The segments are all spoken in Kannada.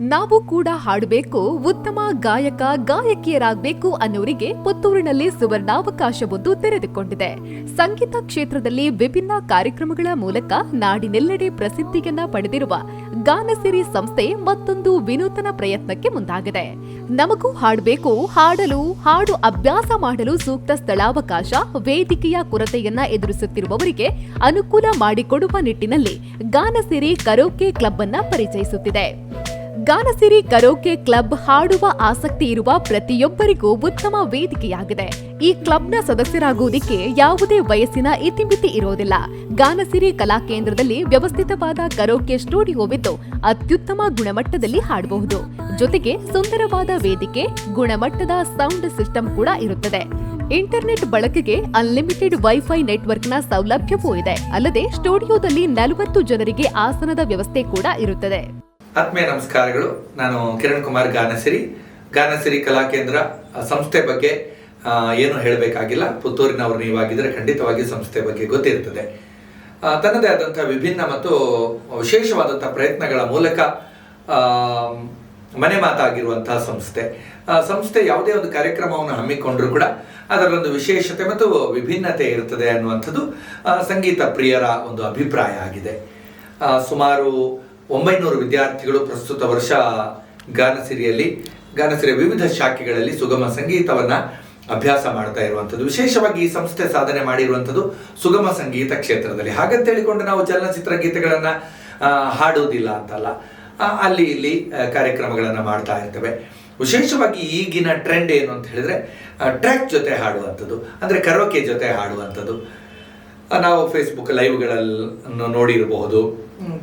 ನಾವು ಕೂಡ ಹಾಡಬೇಕು, ಉತ್ತಮ ಗಾಯಕ, ಗಾಯಕಿಯರಾಗಬೇಕು ಅನ್ನೋರಿಗೆ ಪುತ್ತೂರಿನಲ್ಲಿ ಸುವರ್ಣಾವಕಾಶವೊಂದು ತೆರೆದುಕೊಂಡಿದೆ. ಸಂಗೀತ ಕ್ಷೇತ್ರದಲ್ಲಿ ವಿಭಿನ್ನ ಕಾರ್ಯಕ್ರಮಗಳ ಮೂಲಕ ನಾಡಿನೆಲ್ಲೆಡೆ ಪ್ರಸಿದ್ಧಿಯನ್ನ ಪಡೆದಿರುವ ಗಾನಸಿರಿ ಸಂಸ್ಥೆ ಮತ್ತೊಂದು ವಿನೂತನ ಪ್ರಯತ್ನಕ್ಕೆ ಮುಂದಾಗಿದೆ. ನಮಗೂ ಹಾಡಬೇಕು, ಹಾಡಲು, ಹಾಡು ಅಭ್ಯಾಸ ಮಾಡಲು ಸೂಕ್ತ ಸ್ಥಳಾವಕಾಶ, ವೇದಿಕೆಯ ಕೊರತೆಯನ್ನ ಎದುರಿಸುತ್ತಿರುವವರಿಗೆ ಅನುಕೂಲ ಮಾಡಿಕೊಡುವ ನಿಟ್ಟಿನಲ್ಲಿ ಗಾನಸಿರಿ ಕರೋಕೆ ಕ್ಲಬ್ ಅನ್ನ ಪರಿಚಯಿಸುತ್ತಿದೆ. ಗಾನಸಿರಿ ಕರೋಕೆ ಕ್ಲಬ್ ಹಾಡುವ ಆಸಕ್ತಿ ಇರುವ ಪ್ರತಿಯೊಬ್ಬರಿಗೂ ಉತ್ತಮ ವೇದಿಕೆಯಾಗಿದೆ. ಈ ಕ್ಲಬ್ನ ಸದಸ್ಯರಾಗುವುದಕ್ಕೆ ಯಾವುದೇ ವಯಸ್ಸಿನ ಇತಿಮಿತಿ ಇರೋದಿಲ್ಲ. ಗಾನಸಿರಿ ಕಲಾ ಕೇಂದ್ರದಲ್ಲಿ ವ್ಯವಸ್ಥಿತವಾದ ಕರೋಕೆ ಸ್ಟುಡಿಯೋವಿದ್ದು ಅತ್ಯುತ್ತಮ ಗುಣಮಟ್ಟದಲ್ಲಿ ಹಾಡಬಹುದು. ಜೊತೆಗೆ ಸುಂದರವಾದ ವೇದಿಕೆ, ಗುಣಮಟ್ಟದ ಸೌಂಡ್ ಸಿಸ್ಟಮ್ ಕೂಡ ಇರುತ್ತದೆ. ಇಂಟರ್ನೆಟ್ ಬಳಕೆಗೆ ಅನ್ಲಿಮಿಟೆಡ್ ವೈಫೈ ನೆಟ್ವರ್ಕ್ನ ಸೌಲಭ್ಯವೂ ಇದೆ. ಅಲ್ಲದೆ ಸ್ಟುಡಿಯೋದಲ್ಲಿ ನಲವತ್ತು ಜನರಿಗೆ ಆಸನದ ವ್ಯವಸ್ಥೆ ಕೂಡ ಇರುತ್ತದೆ. ಆತ್ಮೀಯ ನಮಸ್ಕಾರಗಳು. ನಾನು ಕಿರಣ್ ಕುಮಾರ್ ಗಾನಸಿರಿ. ಗಾನಸಿರಿ ಕಲಾ ಕೇಂದ್ರ ಸಂಸ್ಥೆ ಬಗ್ಗೆ ಏನು ಹೇಳಬೇಕಾಗಿಲ್ಲ. ಪುತ್ತೂರಿನವರು ನೀವಾಗಿದ್ದರೆ ಖಂಡಿತವಾಗಿ ಸಂಸ್ಥೆ ಬಗ್ಗೆ ಗೊತ್ತಿರ್ತದೆ ಆ, ತನ್ನದೇ ಆದಂಥ ವಿಭಿನ್ನ ಮತ್ತು ವಿಶೇಷವಾದಂಥ ಪ್ರಯತ್ನಗಳ ಮೂಲಕ ಮನೆ ಮಾತಾಗಿರುವಂತಹ ಸಂಸ್ಥೆ. ಸಂಸ್ಥೆ ಯಾವುದೇ ಒಂದು ಕಾರ್ಯಕ್ರಮವನ್ನು ಹಮ್ಮಿಕೊಂಡರೂ ಕೂಡ ಅದರಲ್ಲೊಂದು ವಿಶೇಷತೆ ಮತ್ತು ವಿಭಿನ್ನತೆ ಇರುತ್ತದೆ ಅನ್ನುವಂಥದ್ದು ಸಂಗೀತ ಪ್ರಿಯರ ಒಂದು ಅಭಿಪ್ರಾಯ ಆಗಿದೆ. ಸುಮಾರು ಒಂಬೈನೂರು ವಿದ್ಯಾರ್ಥಿಗಳು ಪ್ರಸ್ತುತ ವರ್ಷ ಗಾನಸಿರಿಯಲ್ಲಿ, ಗಾನಸಿರಿಯ ವಿವಿಧ ಶಾಖೆಗಳಲ್ಲಿ ಸುಗಮ ಸಂಗೀತವನ್ನು ಅಭ್ಯಾಸ ಮಾಡ್ತಾ ಇರುವಂಥದ್ದು. ವಿಶೇಷವಾಗಿ ಈ ಸಂಸ್ಥೆ ಸಾಧನೆ ಮಾಡಿರುವಂಥದ್ದು ಸುಗಮ ಸಂಗೀತ ಕ್ಷೇತ್ರದಲ್ಲಿ. ಹಾಗಂತ ಹೇಳಿಕೊಂಡು ನಾವು ಚಲನಚಿತ್ರ ಗೀತೆಗಳನ್ನು ಹಾಡುವುದಿಲ್ಲ ಅಂತಲ್ಲ. ಅಲ್ಲಿ ಇಲ್ಲಿ ಕಾರ್ಯಕ್ರಮಗಳನ್ನು ಮಾಡ್ತಾ ಇರ್ತೇವೆ. ವಿಶೇಷವಾಗಿ ಈಗಿನ ಟ್ರೆಂಡ್ ಏನು ಅಂತ ಹೇಳಿದ್ರೆ ಟ್ರ್ಯಾಕ್ ಜೊತೆ ಹಾಡುವಂಥದ್ದು. ಅಂದ್ರೆ ಕರೋಕೆ ಜೊತೆ ಹಾಡುವಂಥದ್ದು. ನಾವು ಫೇಸ್ಬುಕ್ ಲೈವ್ಗಳನ್ನು ನೋಡಿರಬಹುದು.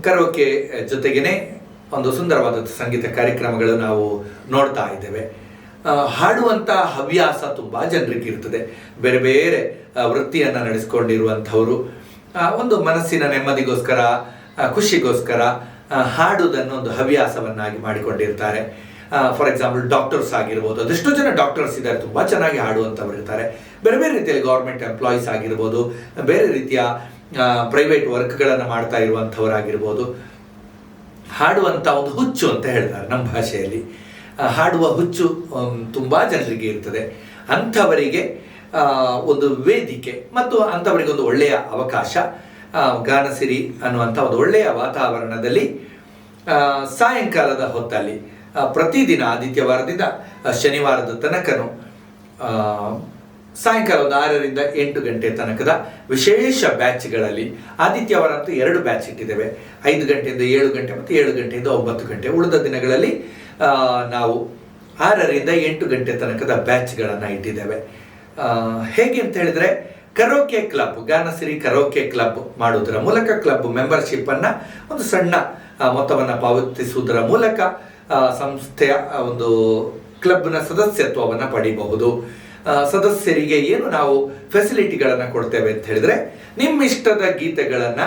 ಕರೋಕೆ ಜೊತೆಗೇನೆ ಒಂದು ಸುಂದರವಾದ ಸಂಗೀತ ಕಾರ್ಯಕ್ರಮಗಳು ನಾವು ನೋಡ್ತಾ ಇದ್ದೇವೆ. ಹಾಡುವಂಥ ಹಾಡುವಂತ ಹವ್ಯಾಸ ತುಂಬಾ ಜನರಿಗೆ ಇರ್ತದೆ. ಬೇರೆ ಬೇರೆ ವೃತ್ತಿಯನ್ನು ನಡೆಸ್ಕೊಂಡಿರುವಂಥವರು ಒಂದು ಮನಸ್ಸಿನ ನೆಮ್ಮದಿಗೋಸ್ಕರ ಖುಷಿಗೋಸ್ಕರ ಹಾಡುವುದನ್ನು ಒಂದು ಹವ್ಯಾಸವನ್ನಾಗಿ ಮಾಡಿಕೊಂಡಿರ್ತಾರೆ. ಫಾರ್ ಎಕ್ಸಾಂಪಲ್ ಡಾಕ್ಟರ್ಸ್ ಆಗಿರ್ಬೋದು. ಅದೆಷ್ಟೋ ಜನ ಡಾಕ್ಟರ್ಸ್ ಇದ್ದಾರೆ, ತುಂಬ ಚೆನ್ನಾಗಿ ಹಾಡುವಂಥವ್ರು ಇರ್ತಾರೆ. ಬೇರೆ ಬೇರೆ ರೀತಿಯಲ್ಲಿ ಗೌರ್ಮೆಂಟ್ ಎಂಪ್ಲಾಯೀಸ್ ಆಗಿರ್ಬೋದು, ಬೇರೆ ರೀತಿಯ ಪ್ರೈವೇಟ್ ವರ್ಕ್ಗಳನ್ನು ಮಾಡ್ತಾ ಇರುವಂಥವರಾಗಿರ್ಬೋದು. ಹಾಡುವಂಥ ಒಂದು ಹುಚ್ಚು ಅಂತ ಹೇಳ್ತಾರೆ ನಮ್ಮ ಭಾಷೆಯಲ್ಲಿ. ಹಾಡುವ ಹುಚ್ಚು ತುಂಬ ಜನರಿಗೆ ಇರ್ತದೆ. ಅಂಥವರಿಗೆ ಒಂದು ವೇದಿಕೆ ಮತ್ತು ಅಂಥವರಿಗೆ ಒಂದು ಒಳ್ಳೆಯ ಅವಕಾಶ. ಗಾನಸಿರಿ ಅನ್ನುವಂಥ ಒಂದು ಒಳ್ಳೆಯ ವಾತಾವರಣದಲ್ಲಿ ಸಾಯಂಕಾಲದ ಹೊತ್ತಲ್ಲಿ ಪ್ರತಿದಿನ ಆದಿತ್ಯವಾರದಿಂದ ಶನಿವಾರದ ತನಕನು ಸಾಯಂಕಾಲ ಒಂದು ಆರರಿಂದ ಎಂಟು ಗಂಟೆ ತನಕದ ವಿಶೇಷ ಬ್ಯಾಚ್ಗಳಲ್ಲಿ ಆದಿತ್ಯವಾರ ಅಂತೂ ಎರಡು ಬ್ಯಾಚ್ ಇಟ್ಟಿದ್ದೇವೆ. ಐದು ಗಂಟೆಯಿಂದ ಏಳು ಗಂಟೆ ಮತ್ತು ಏಳು ಗಂಟೆಯಿಂದ ಒಂಬತ್ತು ಗಂಟೆ. ಉಳಿದ ದಿನಗಳಲ್ಲಿ ನಾವು ಆರರಿಂದ ಎಂಟು ಗಂಟೆ ತನಕದ ಬ್ಯಾಚ್ಗಳನ್ನು ಇಟ್ಟಿದ್ದೇವೆ. ಹೇಗೆ ಅಂತ ಹೇಳಿದ್ರೆ karaoke club Ganasiri karaoke club ಮಾಡುವುದರ ಮೂಲಕ ಕ್ಲಬ್ ಮೆಂಬರ್ಶಿಪ್ ಅನ್ನ ಒಂದು ಸಣ್ಣ ಮೊತ್ತವನ್ನು ಪಾವತಿಸುವುದರ ಮೂಲಕ ಸಂಸ್ಥೆಯ ಒಂದು ಕ್ಲಬ್ನ ಸದಸ್ಯತ್ವವನ್ನು ಪಡಿಬಹುದು. ಸದಸ್ಯರಿಗೆ ಏನು ನಾವು ಫೆಸಿಲಿಟಿಗಳನ್ನು ಕೊಡ್ತೇವೆ ಅಂತ ಹೇಳಿದ್ರೆ ನಿಮ್ಮ ಇಷ್ಟದ ಗೀತೆಗಳನ್ನ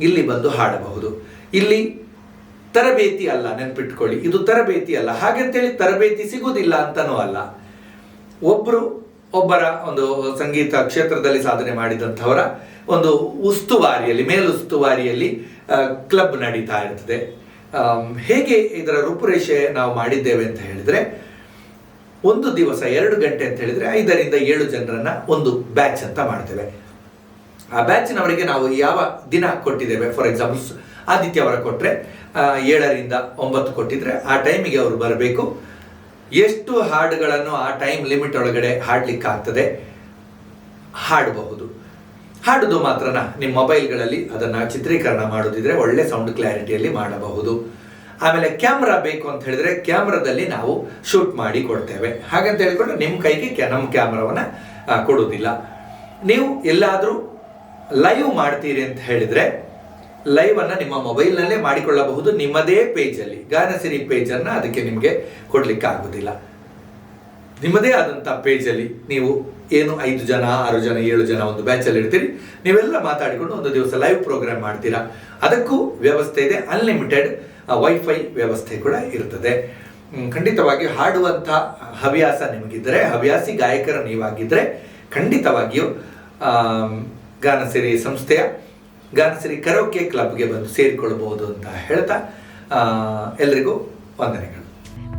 ಇಲ್ಲಿ ಬಂದು ಹಾಡಬಹುದು. ಇಲ್ಲಿ ತರಬೇತಿ ಅಲ್ಲ, ನೆನ್ಪಿಟ್ಕೊಳ್ಳಿ. ಇದು ತರಬೇತಿ ಅಲ್ಲ. ಹಾಗಂತೇಳಿ ತರಬೇತಿ ಸಿಗುವುದಿಲ್ಲ ಅಂತನೂ ಅಲ್ಲ. ಒಬ್ಬರು ಒಬ್ಬರ ಒಂದು ಸಂಗೀತ ಕ್ಷೇತ್ರದಲ್ಲಿ ಸಾಧನೆ ಮಾಡಿದಂಥವರ ಒಂದು ಉಸ್ತುವಾರಿಯಲ್ಲಿ, ಮೇಲುಸ್ತುವಾರಿಯಲ್ಲಿ ಕ್ಲಬ್ ನಡೀತಾ ಇರ್ತದೆ. ಹೇಗೆ ಇದರ ರೂಪುರೇಷೆ ನಾವು ಮಾಡಿದ್ದೇವೆ ಅಂತ ಹೇಳಿದ್ರೆ, ಒಂದು ದಿವಸ ಎರಡು ಗಂಟೆ ಅಂತ ಹೇಳಿದ್ರೆ ಐದರಿಂದ ಏಳು ಜನರನ್ನ ಒಂದು ಬ್ಯಾಚ್ ಅಂತ ಮಾಡ್ತೇವೆ. ಆ ಬ್ಯಾಚಿನವರಿಗೆ ನಾವು ಯಾವ ದಿನ ಕೊಟ್ಟಿದ್ದೇವೆ? ಫಾರ್ ಎಕ್ಸಾಂಪಲ್ ಆದಿತ್ಯವಾರ ಕೊಟ್ಟರೆ ಏಳರಿಂದ ಒಂಬತ್ತು ಕೊಟ್ಟಿದ್ರೆ ಆ ಟೈಮಿಗೆ ಅವರು ಬರಬೇಕು. ಎಷ್ಟು ಹಾಡುಗಳನ್ನು ಆ ಟೈಮ್ ಲಿಮಿಟ್ ಒಳಗಡೆ ಹಾಡಲಿಕ್ಕಾಗ್ತದೆ? ಹಾಡಬಹುದು. ಹಾಡುದು ಮಾತ್ರನ ನಿಮ್ಮ ಮೊಬೈಲ್ಗಳಲ್ಲಿ ಅದನ್ನು ಚಿತ್ರೀಕರಣ ಮಾಡೋದಿದ್ರೆ ಒಳ್ಳೆ ಸೌಂಡ್ ಕ್ಲಾರಿಟಿಯಲ್ಲಿ ಮಾಡಬಹುದು. ಆಮೇಲೆ ಕ್ಯಾಮ್ರಾ ಬೇಕು ಅಂತ ಹೇಳಿದ್ರೆ ಕ್ಯಾಮ್ರಾದಲ್ಲಿ ನಾವು ಶೂಟ್ ಮಾಡಿ ಕೊಡ್ತೇವೆ. ಹಾಗಂತ ಹೇಳಿಕೊಂಡು ನಿಮ್ಮ ಕೈಗೆ ನಮ್ಮ ಕ್ಯಾಮ್ರಾವನ್ನ ಕೊಡೋದಿಲ್ಲ. ನೀವು ಎಲ್ಲಾದರೂ ಲೈವ್ ಮಾಡ್ತೀರಿ ಅಂತ ಹೇಳಿದ್ರೆ ಲೈವ್ ಅನ್ನ ನಿಮ್ಮ ಮೊಬೈಲ್ನಲ್ಲೇ ಮಾಡಿಕೊಳ್ಳಬಹುದು, ನಿಮ್ಮದೇ ಪೇಜಲ್ಲಿ ಗಾನಸಿರಿ ಪೇಜನ್ನು ಅದಕ್ಕೆ ನಿಮಗೆ ಕೊಡ್ಲಿಕ್ಕೆ ಆಗುದಿಲ್ಲ ನಿಮ್ಮದೇ ಆದಂಥ ಪೇಜಲ್ಲಿ ನೀವು ಏನು ಐದು ಜನ, ಆರು ಜನ, ಏಳು ಜನ ಒಂದು ಬ್ಯಾಚಲ್ಲಿ ಇರ್ತೀರಿ. ನೀವೆಲ್ಲ ಮಾತಾಡಿಕೊಂಡು ಒಂದು ದಿವಸ ಲೈವ್ ಪ್ರೋಗ್ರಾಮ್ ಮಾಡ್ತೀರಾ. ಅದಕ್ಕೂ ವ್ಯವಸ್ಥೆ ಇದೆ ಅನ್ಲಿಮಿಟೆಡ್ ವೈಫೈ ವ್ಯವಸ್ಥೆ ಕೂಡ ಇರ್ತದೆ. ಖಂಡಿತವಾಗಿ ಹಾಡುವಂಥ ಹವ್ಯಾಸ ನಿಮಗಿದ್ದರೆ, ಹವ್ಯಾಸಿ ಗಾಯಕರ ನೀವಾಗಿದ್ದರೆ ಖಂಡಿತವಾಗಿಯೂ ಗಾನಸಿರಿ ಸಂಸ್ಥೆಯ ಗಾನಸಿರಿ ಕರೋಕೆ ಕ್ಲಬ್ಗೆ ಬಂದು ಸೇರಿಕೊಳ್ಳಬಹುದು ಅಂತ ಹೇಳ್ತಾ ಎಲ್ರಿಗೂ ವಂದನೆಗಳು.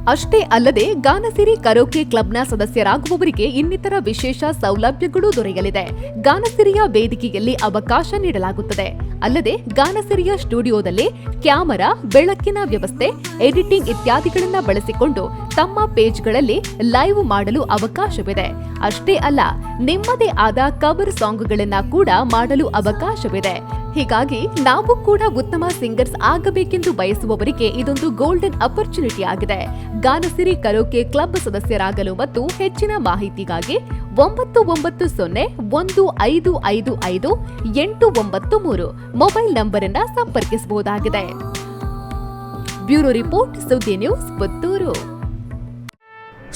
ಅಷ್ಟೇ ಅಲ್ಲದೆ ಗಾನಸಿರಿ ಕರೋಕೆ ಕ್ಲಬ್ನ ಸದಸ್ಯರಾಗುವವರಿಗೆ ಇನ್ನಿತರ ವಿಶೇಷ ಸೌಲಭ್ಯಗಳು ದೊರೆಯಲಿದೆ. ಗಾನಸಿರಿಯ ವೇದಿಕೆಯಲ್ಲಿ ಅವಕಾಶ ನೀಡಲಾಗುತ್ತದೆ. ಅಲ್ಲದೆ ಗಾನಸಿರಿಯ ಸ್ಟುಡಿಯೋದಲ್ಲಿ ಕ್ಯಾಮರಾ, ಬೆಳಕಿನ ವ್ಯವಸ್ಥೆ, ಎಡಿಟಿಂಗ್ ಇತ್ಯಾದಿಗಳನ್ನು ಬಳಸಿಕೊಂಡು ತಮ್ಮ ಪೇಜ್ಗಳಲ್ಲಿ ಲೈವ್ ಮಾಡಲು ಅವಕಾಶವಿದೆ. ಅಷ್ಟೇ ಅಲ್ಲ, ನಿಮ್ಮದೇ ಆದ ಕವರ್ ಸಾಂಗ್ಗಳನ್ನ ಕೂಡ ಮಾಡಲು ಅವಕಾಶವಿದೆ. ಹೀಗಾಗಿ ನಾವು ಕೂಡ ಉತ್ತಮ ಸಿಂಗರ್ಸ್ ಆಗಬೇಕೆಂದು ಬಯಸುವವರಿಗೆ ಇದೊಂದು ಗೋಲ್ಡನ್ ಅಪರ್ಚುನಿಟಿ ಆಗಿದೆ. ಗಾನಸಿರಿ ಕರೋಕೆ ಕ್ಲಬ್ ಸದಸ್ಯರಾಗಲು ಮತ್ತು ಹೆಚ್ಚಿನ ಮಾಹಿತಿಗಾಗಿ ಒಂಬತ್ತು ಒಂಬತ್ತು ಸೊನ್ನೆ ಒಂದು ಐದು ಐದು ಐದು ಎಂಟು ಒಂಬತ್ತು ಮೂರು ಮೊಬೈಲ್ ನಂಬರ್ ಅನ್ನ ಸಂಪರ್ಕಿಸಬಹುದಾಗಿದೆ. Bureau report Suddi news Puttur.